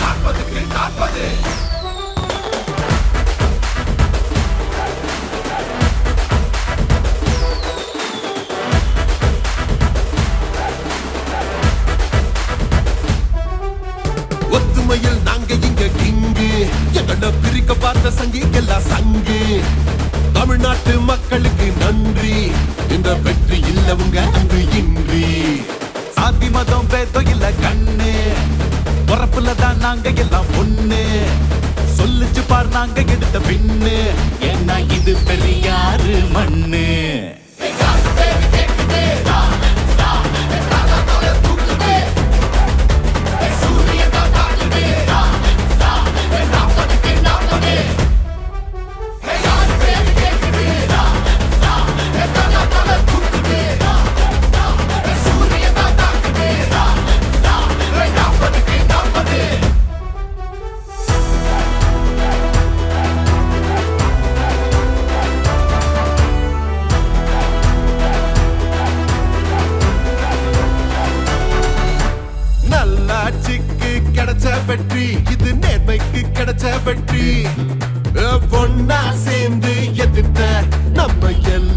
நாற்பதுக்கு நாற்பது ஒத்துமையில் நாங்க இங்க கிங்கு. எங்கட பிரிக்க பார்த்த சங்கிக்கெல்லாம் சங்கு. தமிழ்நாட்டு மக்களுக்கு நன்றி. இந்த வெற்றி இல்லவங்க அங்கு இன்றி. சாதி மதம் பேதம் பொறப்புல தான் நாங்க எல்லாம் பொண்ணு சொல்லுச்சு பார் நாங்க எடுத்த பின்னு ஏன்னா இது பெரியாறு மண். வெற்றி. இது நேர்மைக்கு கிடைச்ச வெற்றி. ஒன்னா சேர்ந்து எதிர்த்த நம்ம எல்லாம்.